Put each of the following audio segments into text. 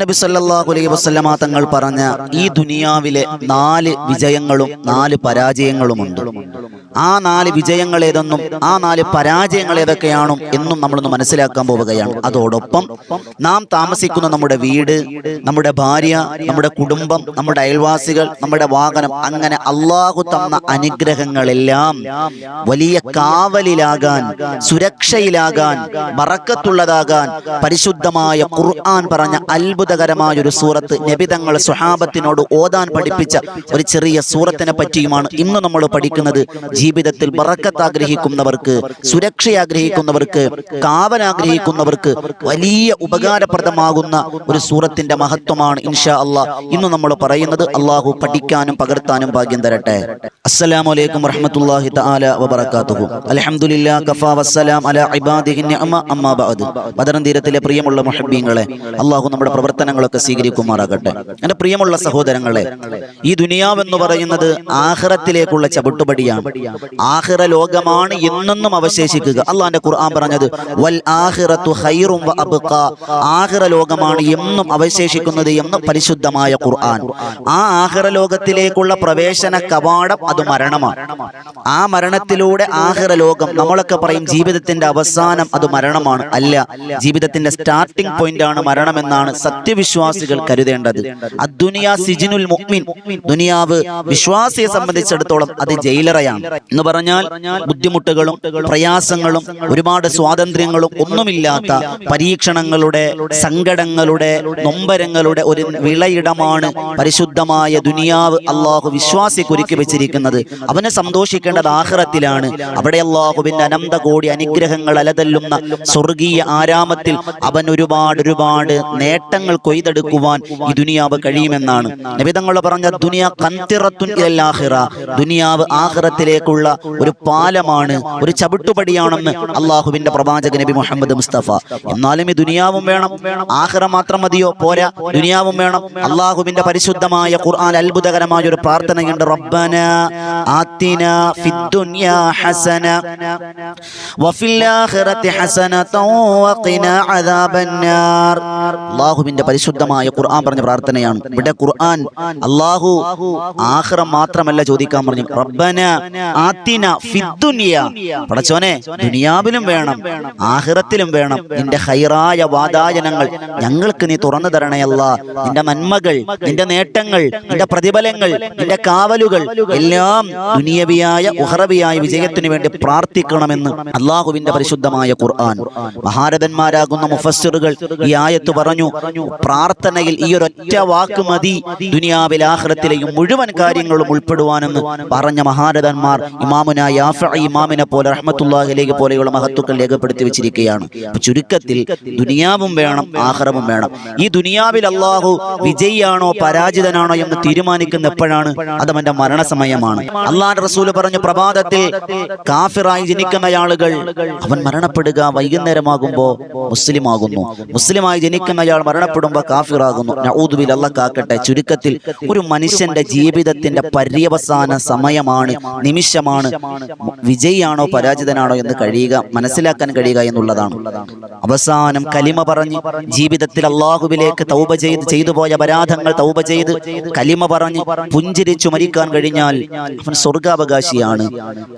നബി സല്ലല്ലാഹു അലൈഹി വസല്ലമ തങ്ങൾ പറഞ്ഞ ഈ ദുനിയാവിലെ നാല് വിജയങ്ങളും നാല് പരാജയങ്ങളുമുണ്ട്. ആ നാല് വിജയങ്ങൾ ഏതെന്നും ആ നാല് പരാജയങ്ങൾ ഏതൊക്കെയാണോ എന്നും നമ്മളൊന്ന് മനസ്സിലാക്കാൻ പോവുകയാണ്. അതോടൊപ്പം നാം താമസിക്കുന്ന നമ്മുടെ വീട് നമ്മുടെ ഭാര്യ നമ്മുടെ കുടുംബം നമ്മുടെ അയൽവാസികൾ നമ്മുടെ വാഹനം അങ്ങനെ അള്ളാഹു തന്ന അനുഗ്രഹങ്ങളെല്ലാം വലിയ കാവലിലാകാൻ സുരക്ഷയിലാകാൻ ബറക്കത്തുള്ളതാകാൻ പരിശുദ്ധമായ ഖുർആൻ പറഞ്ഞ അത്ഭുതകരമായ ഒരു സൂറത്ത് നബിതങ്ങൾ സുഹാബത്തിനോട് ഓതാൻ പഠിപ്പിച്ച ഒരു ചെറിയ സൂറത്തിനെ പറ്റിയുമാണ് ഇന്ന് നമ്മൾ പഠിക്കുന്നത്. ജീവിതത്തിൽ ബറക്കത്ത് ആഗ്രഹിക്കുന്നവർക്ക് സുരക്ഷ ആഗ്രഹിക്കുന്നവർക്ക് കാവൽ ആഗ്രഹിക്കുന്നവർക്ക് വലിയ ഉപകാരപ്രദമാകുന്ന ഒരു സൂറത്തിന്റെ മഹത്വമാണ് ഇൻഷാ അള്ളാഹ് ഇന്ന് നമ്മൾ പറയുന്നത് അള്ളാഹു പഠിക്കാനും പകർത്താനും ഭാഗ്യം തരട്ടെ. അസ്സലാമു അലൈക്കും വറഹമത്തുള്ളാഹി തആല വബറകാതുഹു. അൽഹംദുലില്ലാ കഫാ വസ്സലാം അലാ ഇബാദിഹി നിഅമ അമ്മാ ബഅദ്. ബദർ തീരത്തിലെ പ്രിയമുള്ള മുഹബ്ബീങ്ങളെ അള്ളാഹു നമ്മുടെ പ്രവർത്തനങ്ങളൊക്കെ സ്വീകരിക്കുമാറാകട്ടെ. എന്റെ പ്രിയമുള്ള സഹോദരങ്ങളെ ഈ ദുനിയാവെന്ന് പറയുന്നത് ആഹ്റത്തിലേക്കുള്ള ചവിട്ടുപടിയാണ്. ആഹ്റ ലോകമാണ് എന്നെന്നും അവശേഷിക്കുക. അള്ളാന്റെ ഖുർആൻ പറഞ്ഞത് വൽ ആഹിറത്തു ഖൈറും വ ആഖിറ ലോകമാണ് എന്നും അവശേഷിക്കുന്നത് എന്ന് പരിശുദ്ധമായ ഖുർആൻ. ആ ആഖിറ ലോകത്തിലേക്കുള്ള പ്രവേശന കവാടം അത് മരണമാണ്. ആ മരണത്തിലൂടെ ആഖിറ ലോകം നമ്മളൊക്കെ പറയും ജീവിതത്തിന്റെ അവസാനം അത് മരണമാണ്. അല്ല ജീവിതത്തിന്റെ സ്റ്റാർട്ടിംഗ് പോയിന്റ് ആണ് മരണമെന്നാണ് സത്യവിശ്വാസികൾ കരുതേണ്ടത്. അദ്ദുനിയ സിജിനുൽ മുഅ്മിൻ. ദുനിയാവ് വിശ്വാസിയെ സംബന്ധിച്ചിടത്തോളം അത് ജയിലറയാണ്. എന്ന് പറഞ്ഞാൽ ബുദ്ധിമുട്ടുകളും പ്രയാസങ്ങളും ഒരുപാട് സ്വാതന്ത്ര്യങ്ങളും ഒന്നുമില്ലാത്ത പരീക്ഷണങ്ങളുടെ സങ്കടങ്ങളുടെ നൊമ്പരങ്ങളുടെ ഒരു വിളയിടമാണ് പരിശുദ്ധമായ ദുനിയാവ് അള്ളാഹു വിശ്വാസിക്ക് ഒരുക്കി വെച്ചിരിക്കുന്നത്. അവനെ സന്തോഷിക്കേണ്ടത് ആഹ്റത്തിലാണ്. അവിടെ അള്ളാഹുവിന്റെ അനന്ത കോടി അനുഗ്രഹങ്ങൾ അലതല്ലുന്ന സ്വർഗീയ ആരാമത്തിൽ അവൻ ഒരുപാട് ഒരുപാട് നേട്ടങ്ങൾ കൊയ്തെടുക്കുവാൻ ഈ ദുനിയാവ് കഴിയുമെന്നാണ്. നബിതങ്ങൾ പറഞ്ഞ ദുനിയ കന്തിറത്തുൻ ഇലാഹിറ ദുനിയാവ് ആഹിറത്തിലേക്കുള്ള ഒരു പാലമാണ് ഒരു ചവിട്ടുപടിയാണെന്ന് അള്ളാഹുവിന്റെ പ്രവാചക നബി മുഹമ്മദ് മുസ്തഫ. എന്നാലും ഈ ദുനിയാവും വേണം ആഹിറ മാത്രം മതിയോ? പോരാ ദുനിയാവും വേണം. അള്ളാഹുവിന്റെ പരിശുദ്ധമായ ഖുർആൻ അത്ഭുതകരമായ ഒരു പ്രാർത്ഥനയുണ്ട്. റബ്ബന ആത്തിന ഫിദ്ദുനിയ ഹസന വഫിൽ ആഖിറതി ഹസനതൗ വഖിന അദാബന്നാർ. അള്ളാഹുവിന്റെ പരിശുദ്ധമായ ഖുർആൻ പറഞ്ഞ പ്രാർത്ഥനയാണ്. ഇവിടെ ഖുർആൻ അള്ളാഹു ആഹ്റം മാത്രമല്ല ചോദിക്കാൻ പറഞ്ഞു. റബ്ബന ആത്തിന ഫിദ്ദുനിയ പടച്ചോനെ ദുനിയാവിലും വേണം ആഹ്റത്തിലും വേണം. നിന്റെ ഹൈറായ വാതായനങ്ങൾ ഞങ്ങൾക്ക് നീ തുറന്നു തരണയല്ല നിന്റെ നന്മകൾ നിന്റെ നേട്ടങ്ങൾ നിന്റെ പ്രതിഫലങ്ങൾ നിന്റെ കാവലുകൾ എല്ലാം ദുനിയവിയായ ഉഹറവിയായ വിജയത്തിന് വേണ്ടി പ്രാർത്ഥിക്കണമെന്ന് അള്ളാഹുവിന്റെ പരിശുദ്ധമായ ഖുർആൻ. മഹാരഥന്മാരാകുന്ന മുഫസ്സിറുകൾ ഈ ആയത്ത് പറഞ്ഞു. പ്രാർത്ഥനയിൽ ഈ ഒറ്റ വാക്ക് മതി. ദുനിയാവിൽ ആഹ്റത്തിലെയും മുഴുവൻ കാര്യങ്ങളും ഉൾപ്പെടുവാനെന്ന് പറഞ്ഞ മഹാരഥന്മാർ ഇമാമുന യാഫ ഇമാമിനെ പോലെ റഹ്മത്തുല്ലാഹിലേക്ക് പോലെയുള്ള മഹത്വക്കൾ രേഖപ്പെടുത്തി വെച്ചിരിക്കുകയാണ്. ചുരുക്കത്തിൽ ദുനിയാവും വേണം ആഹ്റവും വേണം. ഈ ദുനിയാവിൽ അള്ളാഹു വിജയിയാണോ പരാജിതനാണോ എന്ന് തീരുമാനിക്കുന്ന എപ്പോഴാണ്? അത് അവന്റെ മരണസമയമാണ്. അള്ളാഹ് റസൂൽ പറഞ്ഞു പ്രഭാതത്തിൽ കാഫിറായി ജനിക്കുന്ന ആളുകൾ അവൻ മരണപ്പെടുക വൈകുന്നേരമാകുമ്പോ മുസ്ലിം ആകുന്നു മുസ്ലിമായി ജനിക്കുന്നയാൾ മരണപ്പെടുമ്പോൾ കാഫിറാകുന്നു. നഊദുബിൽ അല്ല കാക്കട്ടെ. ചുരുക്കത്തിൽ ഒരു മനുഷ്യന്റെ ജീവിതത്തിന്റെ പര്യവസാന സമയമാണ് നിമിഷമാണ് വിജയിയാണോ പരാജിതനാണോ എന്ന് കഴിയുക മനസ്സിലാക്കാൻ കഴിയുക എന്നുള്ളതാണ്. അവസാനം കലിമ പറഞ്ഞ് ജീവിതത്തിൽ അള്ളാഹുവിലേക്ക് തൗബ ചെയ്ത് ചെയ്തു പോയ അപരാധങ്ങൾ തൗബ ചെയ്ത് കലിമ പറഞ്ഞ് പുഞ്ചിരിച്ചു മരിക്കാൻ കഴിഞ്ഞാൽ അവൻ സ്വർഗാവകാശിയാണ്.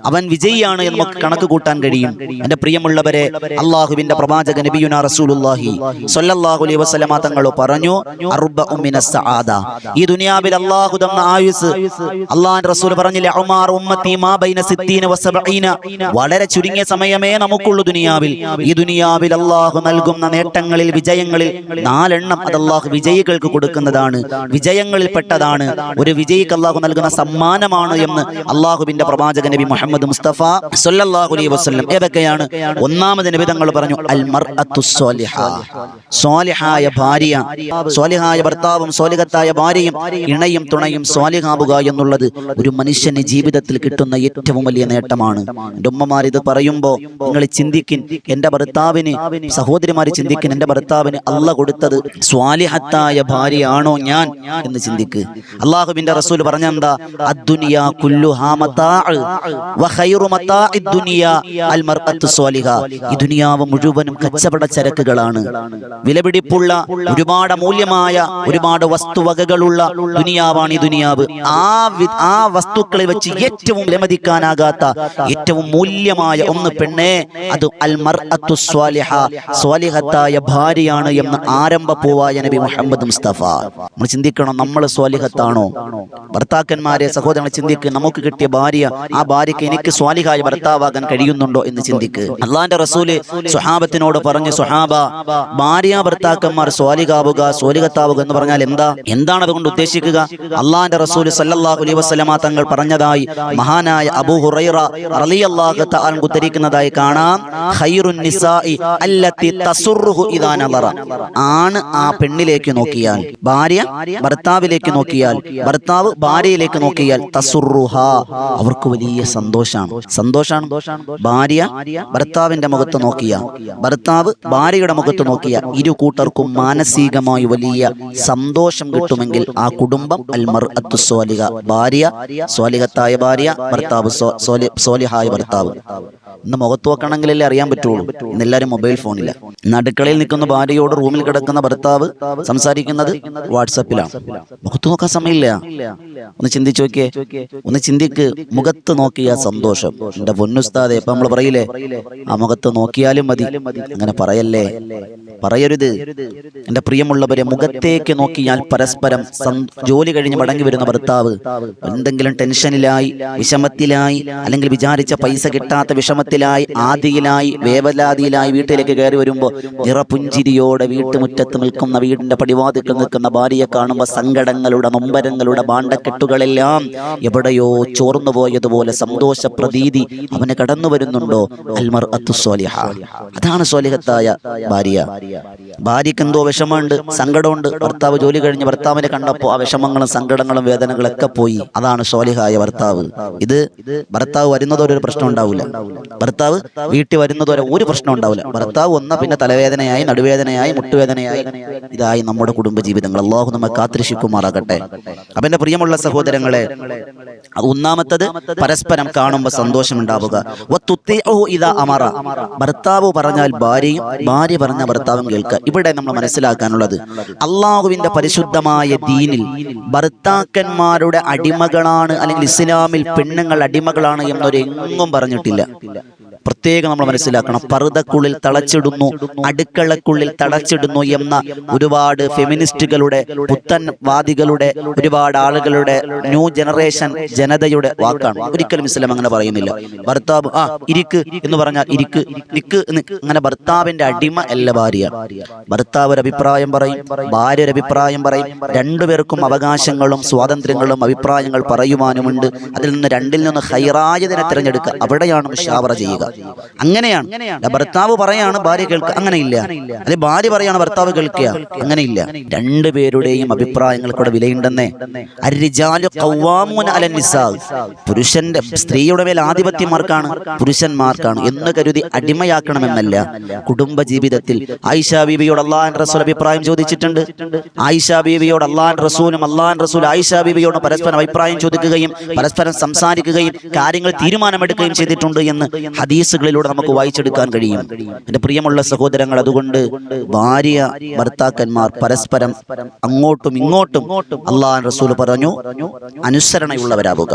അവൻ വിജയിയാണ് എന്ന് നമുക്ക് കണക്ക് കൂട്ടാൻ കഴിയും. എന്റെ പ്രിയമുള്ളവരെ അള്ളാഹുവിന്റെ പ്രവാചക നബിയുന റസൂലുള്ളാഹി സ്വല്ലല്ലാഹു അലൈഹി വസല്ലമ തങ്ങൾ പറഞ്ഞു ഈ ദുനിയാവിൽ അള്ളാഹു തന്ന ആയുസ്. അള്ളാഹുവിന്റെ റസൂൽ പറഞ്ഞില്ലേ ഉമ്മത്തി മാ ബൈന വളരെ ചുരുങ്ങിയ സമയമേ നമുക്കുള്ളൂ ദുനിയാവിൽ. ഈ ദുനിയാവിൽ അള്ളാഹു നൽകുന്ന നേട്ടങ്ങളിൽ വിജയങ്ങളിൽ നാലെണ്ണം അത് അള്ളാഹു വിജയികൾക്ക് കൊടുക്കുന്നതാണ്. വിജയങ്ങളിൽ പെട്ടതാണ്. ഒരു വിജയിക്ക് അള്ളാഹു നൽകുന്ന സമ്മാനമാണ് എന്ന് അള്ളാഹുവിന്റെ പ്രവാചക നബി മുഹമ്മദ് മുസ്തഫ സല്ലല്ലാഹു അലൈഹി വസല്ലം ഏതൊക്കെയാണ്? ഒന്നാമത് നബി തങ്ങൾ പറഞ്ഞു അൽ മർഅത്തു സ്വാലിഹ. സ്വാലിഹായ ഭാര്യ സ്വാലിഹായ ഭർത്താവും സ്വാലിഹത്തായ ഭാര്യയും ഇണയും തുണയും സ്വാലിഹാവുക എന്നുള്ളത് ഒരു മനുഷ്യന് ജീവിതത്തിൽ കിട്ടുന്ന ഏറ്റവും വലിയ നേട്ടമാണ്. എന്റെ ഉമ്മമാർ ഇത് പറയുമ്പോൾ നിങ്ങൾ ചിന്തിക്കിൻ എന്റെ ഭർത്താവിന് സഹോദരിമാർ ചിന്തിക്കിൻ എന്റെ ഭർത്താവിന് അല്ല കൊടുത്തത് സ്വാലിഹത്തായ ഭാര്യയാണോ ഞാൻ എന്ന് ചിന്തിക്ക്. അള്ളാഹുബിന്റെ റസൂൽ പറഞ്ഞെന്താ? ഈ ദുനിയാവ് മുഴുവനും കച്ചവട ചരക്കുകളാണ്. വിലപിടിപ്പുള്ള ഒരുപാട് അമൂല്യമായ ഒരുപാട് വസ്തുവകകളുള്ള ദുനിയാവാണ് ഈ ദുനിയാവ്. ആ ആ വസ്തുക്കളെ വെച്ച് ഏറ്റവും വിലമതിക്കാനാകാത്ത ഏറ്റവും മൂല്യമായ ഒന്ന് പെണ്ണേ അത് അൽ മർഅത്തു സ്വാലിഹ. സ്വാലിഹത്തായ ഭാര്യയാണ് എന്ന് ആരംഭ പോവായ നബി മുഹമ്മദ് മുസ്തഫ. നമ്മൾ ചിന്തിക്കണം നമ്മൾ സ്വാലിഹത്താണോ? ഭർത്താക്കന്മാരെ സഹോദരങ്ങൾ ചിന്തിക്ക് നമുക്ക് കിട്ടിയ ഭാര്യ ആ ഭാര്യയ്ക്ക് എനിക്ക് സ്വാലിഹായ ഭർത്താവാകാൻ കഴിയുന്നുണ്ടോ എന്ന് ചിന്തിക്ക്. അള്ളാന്റെ റസൂൽ സുഹാബത്തിനോട് പറഞ്ഞു സുഹാബ ഭാര്യ ഭർത്താക്കന്മാർ സ്വാലികാവുക സ്വാലികത്താവുക എന്ന് പറഞ്ഞാൽ എന്താ? എന്താണ് അതുകൊണ്ട് ഉദ്ദേശിക്കുക? അള്ളാന്റെ റസൂൽ സല്ലല്ലാഹു അലൈഹി വസല്ലമ തങ്ങൾ പറഞ്ഞതായി മഹാനായ അബു ഹുറൈറ റളിയല്ലാഹു തആല ഉദ്ധരിക്കുന്നതായി കാണാം. ഖൈറുൻ നിസാഇ ഇദാ ആണ് ആ പെണ്ണിലേക്ക് നോക്കിയാൽ ഭാര്യ ഭർത്താവിലേക്ക് നോക്കിയാൽ ഭർത്താവ് ഭാര്യയിലേക്ക് നോക്കിയാൽ തസുറുഹ അവർക്ക് വലിയ സന്തോഷമാണ്. സന്തോഷാണ് ഭാര്യ ഭർത്താവിന്റെ മുഖത്ത് നോക്കിയ ഭർത്താവ് ഭാര്യയുടെ മുഖത്ത് നോക്കിയ ഇരു കൂട്ടർക്കും മാനസികമായി വലിയ സന്തോഷം കിട്ടുമെങ്കിൽ ആ കുടുംബം അൽമർ അത്തു സോലിക ഭാര്യ സോലികത്തായ ഭാര്യ ഭർത്താവ് സോലിഹായ ഭർത്താവ്. ഇന്ന് മുഖത്ത് നോക്കണമെങ്കിലല്ലേ അറിയാൻ പറ്റുള്ളൂ. ഇന്നെല്ലാരും മൊബൈൽ ഫോണില്ല നടുക്കളയിൽ നിൽക്കുന്ന ഭാര്യയോട് റൂമിൽ കിടക്കുന്ന ഭർത്താവ് സംസാരിക്കുന്നത് വാട്സപ്പിലാണ്. മുഖത്ത് നോക്കാൻ സമയമില്ല. ഒന്ന് ചിന്തിച്ചു നോക്കിയേ. ഒന്ന് ചിന്തിക്ക്. മുഖത്ത് നോക്കിയ സന്തോഷം. എന്റെ പൊന്നുസ്താദെ ഇപ്പൊ നമ്മൾ പറയില്ലേ? ആ മുഖത്ത് നോക്കിയാലും മതി. അങ്ങനെ പറയല്ലേ? പറയരുത്. എന്റെ പ്രിയമുള്ളവരെ മുഖത്തേക്ക് നോക്കിയാൽ പരസ്പരം ജോലി കഴിഞ്ഞ് മടങ്ങി വരുന്ന ഭർത്താവ്. എന്തെങ്കിലും ടെൻഷനിലായി വിഷമത്തിലായി അല്ലെങ്കിൽ വിചാരിച്ച പൈസ കിട്ടാത്ത വിഷമത്തിലായി ആദിയിലായി വേവലാതിയിലായി വീട്ടിലേക്ക് കയറി വരുമ്പോൾ നിറപുഞ്ചിരിയോടെ വീട്ടുമുറ്റത്ത് നിൽക്കുന്ന വീടിന്റെ പടിവാതിക്കൽ നിൽക്കുന്ന ഭാര്യയെ കാണുമ്പോൾ സങ്കടങ്ങളുടെ നൊമ്പരങ്ങളുടെ ബാണ്ടക്കെട്ടുകളെല്ലാം എവിടെയോ ചോർന്നു പോയതുപോലെ സന്തോഷ പ്രതീതി അവന് കടന്നു വരുന്നുണ്ടോ? അൽമർ അത്തുസ്വാലിഹ അതാണ് സ്വാലിഹത്തായ ഭാര്യ. ഭാര്യക്ക് എന്തോ വിഷമമുണ്ട് സങ്കടമുണ്ട്. ഭർത്താവ് ജോലി കഴിഞ്ഞ് ഭർത്താവിനെ കണ്ടപ്പോൾ ആ വിഷമങ്ങളും സങ്കടങ്ങളും വേദനകളൊക്കെ പോയി. അതാണ് സോലിഹായ ഭർത്താവ്. ഇത് ഭർത്താവ് വരുന്നതോടെ ഒരു പ്രശ്നം ഉണ്ടാവില്ല ഭർത്താവ് വീട്ടിൽ വരുന്നതോടെ ഒരു പ്രശ്നം ഉണ്ടാവില്ല ഭർത്താവ് വന്ന പിന്നെ തലവേദനയായി നടുവേദനയായി മുട്ടുവേദനയായി. ഇതായി നമ്മുടെ കുടുംബജീവിതങ്ങൾ. അള്ളാഹു നമ്മെ കാത്തിരക്ഷിക്കുമാറാകട്ടെ. അപ്പൊ എന്റെ പ്രിയമുള്ള സഹോദരങ്ങളെ ഒന്നാമത്തത് പരസ്പരം കാണുമ്പോൾ സന്തോഷം ഉണ്ടാവുക അമറ. ഭർത്താവ് പറഞ്ഞാൽ ഭാര്യയും ഭാര്യ പറഞ്ഞ ഭർത്താവും കേൾക്കുക. ഇവിടെ നമ്മൾ മനസ്സിലാക്കാനുള്ളത്. അള്ളാഹുവിന്റെ പരിശുദ്ധമായ ദീനിൽ ഭർത്താക്കന്മാരുടെ അടിമകളാണ് അല്ലെങ്കിൽ ഇസ്ലാമിൽ പെണ്ണുങ്ങൾ അടിമകളാണ് എന്നൊരു എങ്ങും പറഞ്ഞിട്ടില്ല. പ്രത്യേകം നമ്മൾ മനസ്സിലാക്കണം. പറുതക്കുള്ളിൽ തളച്ചിടുന്നു അടുക്കളക്കുള്ളിൽ തളച്ചിടുന്നു എന്ന ഒരുപാട് ഫെമിനിസ്റ്റുകളുടെ പുത്തൻ വാദികളുടെ ഒരുപാട് ആളുകളുടെ ന്യൂ ജനറേഷൻ ജനതയുടെ വാക്കാണ്. ഒരിക്കലും ഇസ്ലാം അങ്ങനെ പറയുന്നില്ല. ഭർത്താവ് ആ ഇരിക്ക് എന്ന് പറഞ്ഞാൽ ഇരിക്ക് നിക്ക് അങ്ങനെ ഭർത്താവിന്റെ അടിമ അല്ല ഭാര്യ ഭർത്താവ് ഒരു അഭിപ്രായം പറയും ഭാര്യ ഒരു അഭിപ്രായം പറയും. രണ്ടുപേർക്കും അവകാശങ്ങളും സ്വാതന്ത്ര്യങ്ങളും അഭിപ്രായങ്ങൾ പറയുവാനുമുണ്ട്. അതിൽ നിന്ന് രണ്ടിൽ നിന്ന് ഹൈറായതിനെ തിരഞ്ഞെടുക്കുക. അവിടെയാണ് ഷാവറ ചെയ്യുക. അങ്ങനെയാണ്. ഭർത്താവ് പറയാണ് ഭാര്യ കേൾക്കുക അങ്ങനെയില്ല. അല്ലെ ഭാര്യ പറയാണ് ഭർത്താവ് കേൾക്കുക. അങ്ങനെയില്ല. രണ്ടുപേരുടെയും അഭിപ്രായങ്ങൾക്കൂടെ വിലയുണ്ടെന്നേ. പുരുഷന്റെ സ്ത്രീയുടെ മേൽ ആധിപത്യമാർക്കാണ് പുരുഷന്മാർക്കാണ് എന്ന് കരുതി അടിമയാക്കണമെന്നല്ല. കുടുംബ ജീവിതത്തിൽ ആയിഷ ബീബിയോട് അള്ളാഹൻ റസൂൽ അഭിപ്രായം ചോദിച്ചിട്ടുണ്ട്. ആയിഷ ബീബിയോട് അള്ളാഹൻ റസൂലും അള്ളാഹൻ റസൂൽ ആയിഷ ബീബിയോട് പരസ്പരം അഭിപ്രായം ചോദിക്കുകയും പരസ്പരം സംസാരിക്കുകയും കാര്യങ്ങൾ തീരുമാനമെടുക്കുകയും ചെയ്തിട്ടുണ്ട് എന്ന് ഹദീസുകളിലൂടെ നമുക്ക് വായിച്ചെടുക്കാൻ കഴിയും. എന്റെ പ്രിയമുള്ള സഹോദരങ്ങൾ അതുകൊണ്ട് ഭാര്യ ഭർത്താക്കന്മാർ പരസ്പരം അങ്ങോട്ടും ഇങ്ങോട്ടും അള്ളാഹ് റസൂൽ പറഞ്ഞു അനുസരണയുള്ളവരാവുക.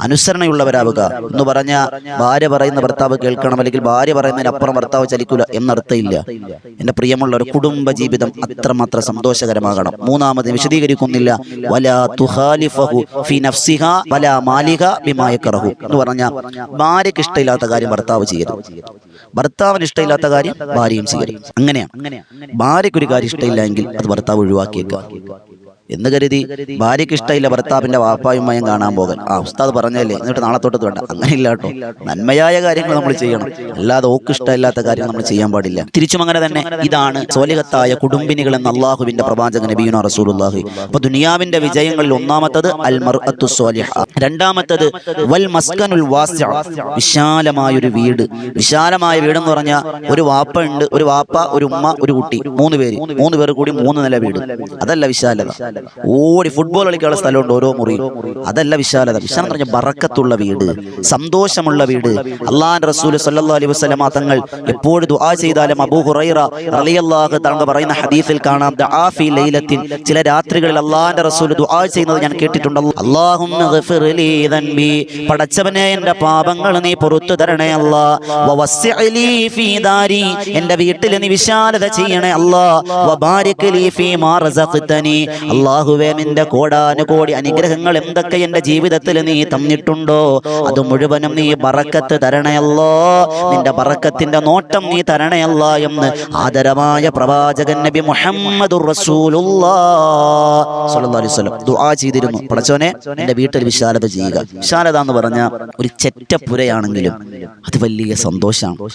അനുസരണയുള്ളവരാവുക. എന്ന് പറഞ്ഞ ഭാര്യ പറയുന്ന ഭർത്താവ് കേൾക്കണം അല്ലെങ്കിൽ ഭാര്യ പറയുന്നതിനപ്പുറം ഭർത്താവ് ചലിക്കൂല എന്നർത്ഥമില്ല. എന്റെ പ്രിയമുള്ള ഒരു കുടുംബ ജീവിതം അത്രമാത്രം സന്തോഷകരമാകണം. മൂന്നാമത് വിശദീകരിക്കുന്നില്ല. വലാ ഫി നഫ്സിഹ വലാ എന്ന് പറഞ്ഞ ഭാര്യയ്ക്ക് ഇഷ്ടമില്ലാത്ത കാര്യം ഭർത്താവ് ചെയ്യരുത്. ഭർത്താവിന് ഇഷ്ടമില്ലാത്ത കാര്യം ഭാര്യയും ചെയ്യരുത്. അങ്ങനെയാണ് ഭാര്യയ്ക്ക് ഒരു കാര്യം ഇഷ്ടമില്ല എങ്കിൽ അത് ഭർത്താവ് ഒഴിവാക്കിയേക്കാം എന്ന് കരുതി ഭാര്യയ്ക്ക് ഇഷ്ടമില്ല ഭർത്താവിന്റെ വാപ്പായും മയം കാണാൻ പോകാൻ ആ ഉസ്താദ് പറഞ്ഞല്ലേ എന്നിട്ട് നാളെ തൊട്ട് വേണ്ട അങ്ങനെയില്ല കേട്ടോ. നന്മയായ കാര്യങ്ങൾ നമ്മൾ ചെയ്യണം. അല്ലാതെ ഓക്ക് ഇഷ്ടമില്ലാത്ത കാര്യം നമ്മൾ ചെയ്യാൻ പാടില്ല. തിരിച്ചും അങ്ങനെ തന്നെ ഇതാണ് സോലികത്തായ കുടുംബിനികൾ എന്ന അള്ളാഹുവിന്റെ പ്രവാചക നബീന റസൂലുള്ളാഹി. അപ്പൊ ദുനിയാവിന്റെ വിജയങ്ങളിൽ ഒന്നാമത്തത് അൽ മർഅത്തു സോലിഹ രണ്ടാമത്തത് വൽ മസ്കനുൽ വാസിഅ വിശാലമായ ഒരു വീട്. വിശാലമായ വീട് എന്ന് പറഞ്ഞാൽ ഒരു വാപ്പ ഉണ്ട് ഒരു വാപ്പ ഒരു ഉമ്മ ഒരു കുട്ടി. മൂന്ന് പേര്. മൂന്ന് പേർ കൂടി മൂന്ന് നില വീട്. അതല്ല വിശാലത ഓടി ഫുട്ബോൾ കളിക്കാനുള്ള സ്ഥലമുണ്ട് ഓരോ മുറി അതല്ല വിശാലത. വിശാലം പറഞ്ഞ ബറക്കത്തുള്ള വീട് സന്തോഷമുള്ള വീട്. അള്ളാഹാൻ റസൂൽ അലൈഹി വസല്ലമ തങ്ങൾ എപ്പോഴും ദുആ ചെയ്താലും അബൂ ഹുറൈറ റളിയല്ലാഹു തങ്ങൾ പറയുന്ന ഹദീസിൽ കാണാം ലൈലത്തിൻ ചില രാത്രികളിൽ അള്ളാഹാന്റെ റസൂൽ ദുആ ചെയ്യുന്നത് ഞാൻ കേട്ടിട്ടുണ്ട്. അല്ലാഹുമ്മ ലീ പടച്ചവനെ എന്റെ പാപങ്ങൾ നീ പുറത്തു തരണേ അല്ലാ എന്റെ ലീ ഫീ ദാരി എന്റെ വീട്ടിൽ നീ വിശാലത ചെയ്യണേ അല്ലാ ലീ ഫീ മാ അല്ലാഹുവേ നിന്റെ കോടാനുകോടി അനുഗ്രഹങ്ങൾ എന്തൊക്കെ എന്റെ ജീവിതത്തിൽ നീ തന്നിട്ടുണ്ടോ? അത് മുഴുവനും നീ ബറക്കത്ത് തരണയല്ലോ. നിന്റെ ബറക്കത്തിന്റെ നോട്ടം നീ തരണയല്ല എന്ന് ആദരമായ പ്രവാചകൻ നബി മുഹമ്മദ് ദുആ ചെയ്തിരുന്നു. പടച്ചോനെ എന്റെ വീട്ടിൽ വിശാലത ചെയ്യുക. വിശാലത എന്ന് പറഞ്ഞ ഒരു ചെറ്റപ്പുരയാണെങ്കിലും അത് വലിയ സന്തോഷമാണ്.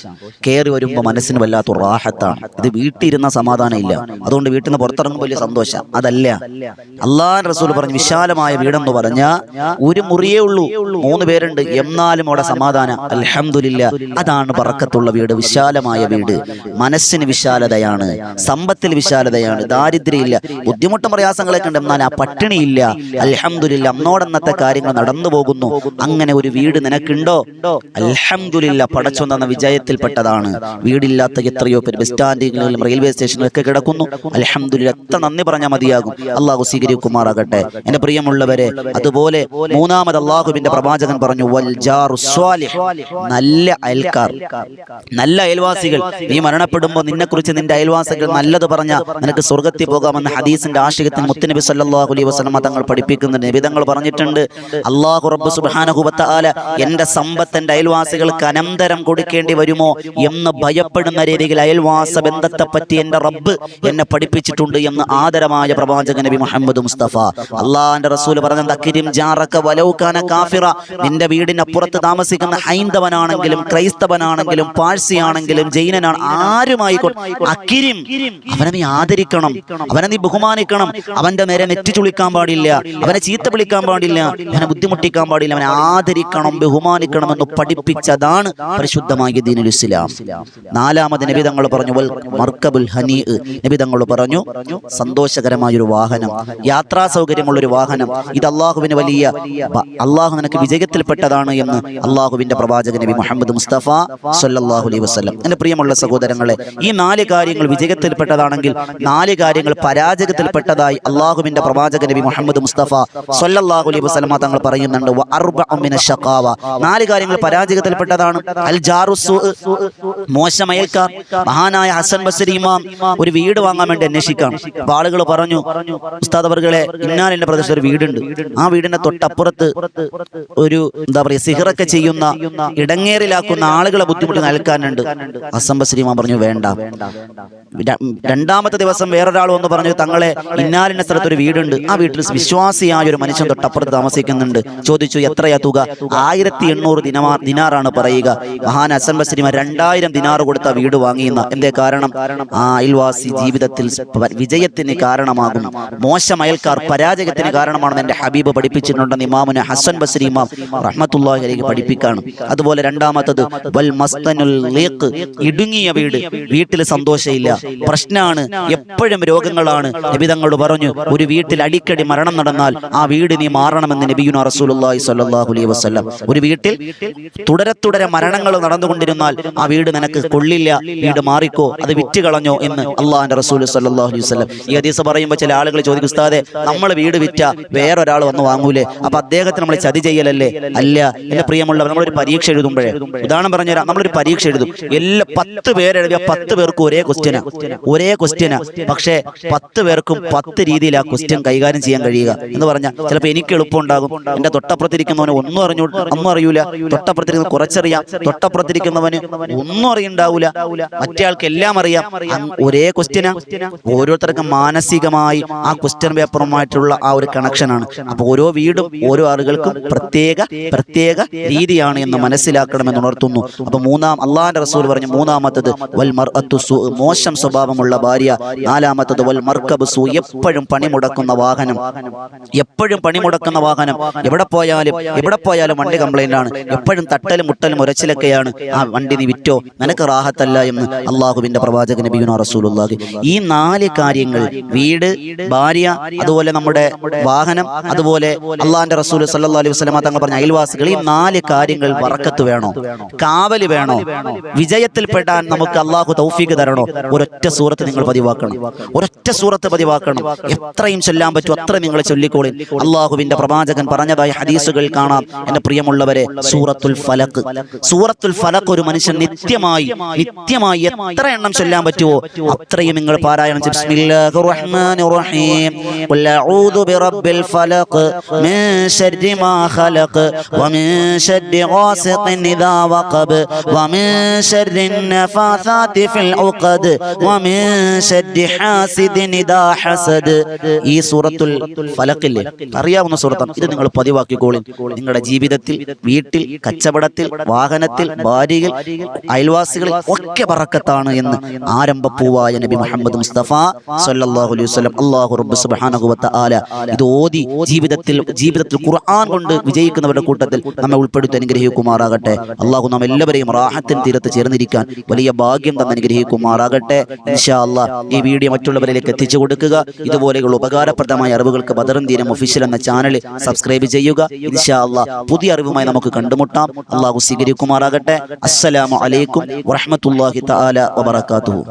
കയറി വരുമ്പോൾ മനസ്സിന് വല്ലാത്ത റാഹത്താണ്. ഇത് വീട്ടിലിരുന്ന സമാധാനം ഇല്ല. അതുകൊണ്ട് വീട്ടിൽ നിന്ന് പുറത്തിറങ്ങുമ്പോൾ വലിയ സന്തോഷം അതല്ല. അള്ളാൻ റസൂൽ പറഞ്ഞു വിശാലമായ വീടെന്ന് പറഞ്ഞ ഒരു മുറിയേ ഉള്ളൂ. മൂന്ന് പേരുണ്ട്. എന്നാലും അവിടെ സമാധാനം. അലഹമില്ല അതാണ് പറക്കത്തുള്ള വീട്. വിശാലമായ വീട്. മനസ്സിന് വിശാലതയാണ്. സമ്പത്തിൽ വിശാലതയാണ്. ദാരിദ്ര്യമില്ല. ബുദ്ധിമുട്ടും പ്രയാസങ്ങളൊക്കെ ഉണ്ട്. എന്നാൽ ആ പട്ടിണിയില്ല. അലഹമില്ല അന്നോടന്നത്തെ കാര്യങ്ങൾ നടന്നു പോകുന്നു. അങ്ങനെ ഒരു വീട് നിനക്കുണ്ടോ? അലഹമില്ല പടച്ചു തന്ന വിജയത്തിൽപ്പെട്ടതാണ്. വീടില്ലാത്ത എത്രയോ പേര് ബസ് സ്റ്റാൻഡുകളിലും റെയിൽവേ സ്റ്റേഷനിലൊക്കെ കിടക്കുന്നു. അലഹമില്ല എത്ര നന്ദി പറഞ്ഞാൽ മതിയാകും. അള്ളാഹു സ്വീകരിക്കുമാറാകട്ടെ. എന്റെ പ്രിയമുള്ളവരെ അതുപോലെ മൂന്നാമത് അള്ളാഹുവിന്റെ പ്രവാചകൻ പറഞ്ഞു. നല്ല അയൽക്കാർ നല്ല അയൽവാസികൾ. നീ മരണപ്പെടുമ്പോൾ നിന്നെക്കുറിച്ച് നിന്റെ അയൽവാസികൾ നല്ലത് പറഞ്ഞ നിനക്ക് സ്വർഗത്തിൽ പോകാമെന്ന ഹദീസിന്റെ ആശയത്തിന് മുത്തുനബി സല്ലാഹു അലൈഹി വസ്ലമ തങ്ങൾ പഠിപ്പിക്കുന്നുണ്ട് നിബിതങ്ങൾ പറഞ്ഞിട്ടുണ്ട്. അള്ളാഹു റബ്ബ് സുബ്ഹാനഹു വതആല എന്റെ സമ്പത്ത് എന്റെ അയൽവാസികൾക്ക് അനന്തരം കൊടുക്കേണ്ടി വരുമോ എന്ന് ഭയപ്പെടുന്ന രീതിയിൽ അയൽവാസ ബന്ധത്തെ പറ്റി എന്റെ റബ്ബ് എന്നെ പഠിപ്പിച്ചിട്ടുണ്ട് എന്ന് ആദരമായ പ്രവാചക നബി മുഹമ്മദ് മുസ്തഫ. അള്ളാന്റെ റസൂൽ പറഞ്ഞ അക്കിരിം ജാറക വലൗകാന കാഫിറ. നിന്റെ വീടിനപ്പുറത്ത് താമസിക്കുന്ന ഹൈന്ദവനാണെങ്കിലും ക്രൈസ്തവനാണെങ്കിലും പാഴ്സിയാണെങ്കിലും ജൈനനാണ് ആരുമായിക്കോട്ടെ അക്കിരിം അവനെ നീ ആദരിക്കണം. അവനെ നീ ബഹുമാനിക്കണം. അവന്റെ നേരെ നെറ്റി ചുളിക്കാൻ പാടില്ല. അവനെ ചീത്ത വിളിക്കാൻ പാടില്ല. അവനെ ബുദ്ധിമുട്ടിക്കാൻ പാടില്ല. അവനെ ആദരിക്കണം ബഹുമാനിക്കണം എന്ന് പഠിപ്പിച്ചതാണ് പരിശുദ്ധമായ ദീനുൽ ഇസ്ലാം. നാലാമത് നബി തങ്ങൾ പറഞ്ഞു മർക്കബുൽ ഹനീ. നബി തങ്ങൾ പറഞ്ഞു സന്തോഷകരമായ ഒരു വാഹനം. യാത്രാ സൗകര്യമുള്ള ഒരു വാഹനം. ഇത് അള്ളാഹുവിന് വലിയ അള്ളാഹു നിനക്ക് വിജയത്തിൽപ്പെട്ടതാണ് എന്ന് അള്ളാഹുവിന്റെ പ്രവാചക നബി മുഹമ്മദ് മുസ്തഫ സല്ലല്ലാഹു അലൈഹി വസ്ലം എന്റെ പ്രിയമുള്ള സഹോദരങ്ങളെ ഈ നാല് കാര്യങ്ങൾ വിജയത്തിൽപ്പെട്ടതാണെങ്കിൽ നാല് കാര്യങ്ങൾ പരാജയത്തിൽപ്പെട്ടതായി അള്ളാഹുവിന്റെ പ്രവാചക നബി മുഹമ്മദ് മുസ്തഫ സല്ലല്ലാഹു അലൈഹി വസല്ലമ തങ്ങൾ പറയുന്നുണ്ട്. നാല് കാര്യങ്ങൾ പരാജയത്തിൽപ്പെട്ടതാണ്. അൽ മോശം മഹാനായ ഹസൻ ബസരി ഇമാം ഒരു വീട് വാങ്ങാൻ വേണ്ടി അന്വേഷിക്കാം ആളുകൾ പറഞ്ഞു ഉസ്താദ് ഇന്നാലിന്റെ പ്രദേശത്ത് ഒരു വീടുണ്ട്. ആ വീടിന്റെ തൊട്ടപ്പുറത്ത് ഒരു എന്താ പറയുക സിഹറൊക്കെ ചെയ്യുന്ന ഇടങ്ങേറിലാക്കുന്ന ആളുകളെ ബുദ്ധിമുട്ട് നൽകാനുണ്ട് അസംബ ശ്രീമാൻ പറഞ്ഞു വേണ്ട. രണ്ടാമത്തെ ദിവസം വേറൊരാൾ വന്ന് പറഞ്ഞു തങ്ങളെ ഇന്നാലിന്റെ സ്ഥലത്ത് ഒരു വീടുണ്ട്. ആ വീട്ടിൽ വിശ്വാസിയായ ഒരു മനുഷ്യൻ തൊട്ടപ്പുറത്ത് താമസിക്കുന്നുണ്ട്. ചോദിച്ചു എത്രയാ തുക? ആയിരത്തി എണ്ണൂറ് ദിനമാ ദിനാറാണ് പറയുക. മഹാൻ അസംബ ശ്രീമാൻ രണ്ടായിരം ദിനാറ് കൊടുത്ത വീട് വാങ്ങിയെന്ന എന്തേ കാരണം? ആ അയൽവാസി ജീവിതത്തിൽ വിജയത്തിന് കാരണമാകും. മോശം അയൽക്കാർ പരാജയത്തിന് കാരണമാണെന്ന് എന്റെ ഹബീബ് പഠിപ്പിച്ചിട്ടുണ്ടെന്ന് ഇമാമുന ഹസൻ ബസരി ഇമാം റഹ്മത്തുള്ളാഹി അലൈഹി പഠിപ്പിക്കാണ്. അതുപോലെ രണ്ടാമത്തത് വൽ മസ്തനുൽ ലീഖ് ഇടുങ്ങിയ വീട്. വീട്ടിൽ സന്തോഷമില്ല. പ്രശ്നമാണ്. എപ്പോഴും രോഗങ്ങളാണ്. നബി തങ്ങൾ പറഞ്ഞു ഒരു വീട്ടിൽ അടിക്കടി മരണം നടന്നാൽ ആ വീട് നീ മാറണമെന്ന് നബിയുന റസൂലുള്ളാഹി സ്വല്ലല്ലാഹു അലൈഹി വസല്ലം. ഒരു വീട്ടിൽ തുടരെ തുടരെ മരണങ്ങൾ നടന്നുകൊണ്ടിരുന്നാൽ ആ വീട് നിനക്ക് കൊള്ളില്ല. വീട് മാറിക്കോ. അത് വിറ്റ് കളഞ്ഞോ എന്ന് അള്ളാഹിന്റെ റസൂൽ സല്ലല്ലാഹു അലൈഹി വസല്ലം ഈ ഹദീസ് പറയുമ്പോൾ ചില ആളുകൾ ചോദിക്കും ഉസ്താദെ നമ്മൾ വീട് വിറ്റ വേറൊരാൾ വന്ന് വാങ്ങൂലേ? അപ്പൊ അദ്ദേഹത്തിന് നമ്മൾ ചതി ചെയ്യലല്ലേ? അല്ല എന്റെ പ്രിയമുള്ളവർ നമ്മളൊരു പരീക്ഷ എഴുതുമ്പോഴേ ഉദാഹരണം പറഞ്ഞുതരാം നമ്മളൊരു പരീക്ഷ എഴുതും. എല്ലാ പത്ത് പേരെഴുതിയ പത്ത് പേർക്കും ഒരേ ക്വസ്റ്റ്യനാ ഒരേ ക്വസ്റ്റ്യനാ പക്ഷേ പത്ത് പേർക്കും പത്ത് രീതിയിൽ ആ ക്വസ്റ്റ്യൻ കൈകാര്യം ചെയ്യാൻ കഴിയുക. എന്ന് പറഞ്ഞാൽ ചിലപ്പോൾ എനിക്ക് എളുപ്പം ഉണ്ടാകും എന്റെ തൊട്ടപ്പുറത്തിരിക്കുന്നവന് ഒന്നും അറിഞ്ഞു ഒന്നും അറിയൂല. തൊട്ടപ്പുറത്തിരിക്കുന്ന കുറച്ചറിയാം. തൊട്ടപ്പുറത്തിരിക്കുന്നവന് ഒന്നും അറിയണ്ടാവൂല. മറ്റേ ആൾക്ക് എല്ലാം അറിയാം. ഒരേ ക്വസ്റ്റ്യനാ ഓരോരുത്തർക്കും മാനസികമായി ആ ക്വസ്റ്റ്യൻ പേപ്പറുമായിട്ടുള്ള ആ ഒരു കണക്ഷനാണ് അപ്പൊ ഓരോ വീടും ഓരോ ആളുകൾക്കും പ്രത്യേക പ്രത്യേക രീതിയാണ് എന്ന് മനസ്സിലാക്കണമെന്ന് ഉണർത്തുന്നു. അപ്പൊ മൂന്നാം അള്ളാഹിന്റെ റസൂൽ പറഞ്ഞു മൂന്നാമത്തത് വൽ മോശം സ്വഭാവമുള്ള ഭാര്യ. നാലാമത്തത് വൽ മർക്കബ് സു എപ്പോഴും പണിമുടക്കുന്ന വാഹനം. എപ്പോഴും പണിമുടക്കുന്ന വാഹനം. എവിടെ പോയാലും എവിടെ പോയാലും വണ്ടി കംപ്ലൈന്റ് ആണ്. എപ്പോഴും തട്ടലും മുട്ടലും ഉരച്ചിലൊക്കെയാണ് ആ വണ്ടി നീ വിറ്റോ? നിനക്ക് റാഹത്തല്ല എന്ന് അള്ളാഹുവിന്റെ പ്രവാചക നബിയുന റസൂലുള്ളാഹി. ഈ നാല് കാര്യങ്ങൾ വീട് ഭാര്യ ഭാര്യ അതുപോലെ നമ്മുടെ വാഹനം അതുപോലെ അള്ളാഹിന്റെ റസൂൽ സല്ലാ അലൈഹി വസല്ലമ തങ്ങൾ പറഞ്ഞ അയൽവാസികൾ ഈ നാല് കാര്യങ്ങൾ വറക്കത്ത് വേണോ? കാവൽ വേണോ? വിജയത്തിൽ പെടാൻ നമുക്ക് അള്ളാഹു തൗഫീഖ് തരണോ? ഒരൊറ്റ സൂറത്ത് നിങ്ങൾ പതിവാക്കണം. ഒരൊറ്റ സൂറത്ത് പതിവാക്കണം. എത്രയും ചൊല്ലാൻ പറ്റും അത്ര നിങ്ങൾ ചൊല്ലിക്കോളിൻ അള്ളാഹുവിന്റെ പ്രവാചകൻ പറഞ്ഞതായി ഹദീസുകൾ കാണാം. എന്റെ പ്രിയമുള്ളവരെ സൂറത്തുൽ ഫലക്ക്. സൂറത്തുൽ ഫലക്ക് ഒരു മനുഷ്യൻ നിത്യമായി നിത്യമായി എത്ര എണ്ണം ചൊല്ലാൻ പറ്റുമോ അത്രയും നിങ്ങൾ പാരായണം. ബിസ്മില്ലാഹിർ റഹ്മാനിർ റഹീം. ഖുൽ അഊദു ബിറബ്ബിൽ ഫലഖ് മിൻ ശർരി മാ ഖലഖ് വമിൻ ശർരി ഗാസിഖിൻ ഇദാ വഖബ് വമിൻ ശർരി النفاثات في العقد ومن شر حاسد إذا حسد ഈ സൂറത്തുൽ ഫലക്കില്ലേ അറിയാവുന്ന സൂറത്താണ് ഇത് നിങ്ങൾ പതിവാക്കിക്കോളിൻ നിങ്ങളുടെ ജീവിതത്തിൽ വീട്ടിൽ കച്ചവടത്തിൽ വാഹനത്തിൽ ഭാര്യയിൽ അയൽവാസികളിൽ ഒക്കെ പറക്കത്താണ് എന്ന് ആരംഭപ്പൂവായ നബി മുഹമ്മദ് മുസ്തഫ സല്ലല്ലാഹു അലൈഹി വസല്ലം അല്ലാഹു റബ്ബ് സുബ്ഹാനഹു വ തആല ഇത് ഓതി ജീവിതത്തിൽ ജീവിതത്തിൽ ഖുർആൻ കൊണ്ട് വിജയിക്കുന്നവരുടെ കൂട്ടത്തിൽ നമ്മെ ഉൾപ്പെടുത്തി അനുഗ്രഹിക്കുമാറാകട്ടെ. അള്ളാഹു നാം എല്ലാവരെയും റാഹത്തിൻ തീരത്ത് ചേർന്നിരിക്കാൻ വലിയ ഭാഗ്യം തന്നെ അനുഗ്രഹിക്കുമാറാകട്ടെ. ഇൻഷാ അല്ലാഹ് ഈ വീഡിയോ മറ്റുള്ളവരിലേക്ക് എത്തിച്ചു കൊടുക്കുക. ഇതുപോലെയുള്ള ഉപകാരപ്രദമായ അറിവുകൾക്ക് ബദറും ദീനം ഒഫീഷ്യൽ എന്ന ചാനൽ സബ്സ്ക്രൈബ് ചെയ്യുക. ഇൻഷാ അല്ലാഹ് പുതിയ അറിവുമായി നമുക്ക് കണ്ടുമുട്ടാം. അള്ളാഹു സ്വീകരിക്കുമാറാകട്ടെ. അസ്സലാമു അലൈക്കും വറഹ്മത്തുള്ളാഹി തആല വബറകാതുഹു.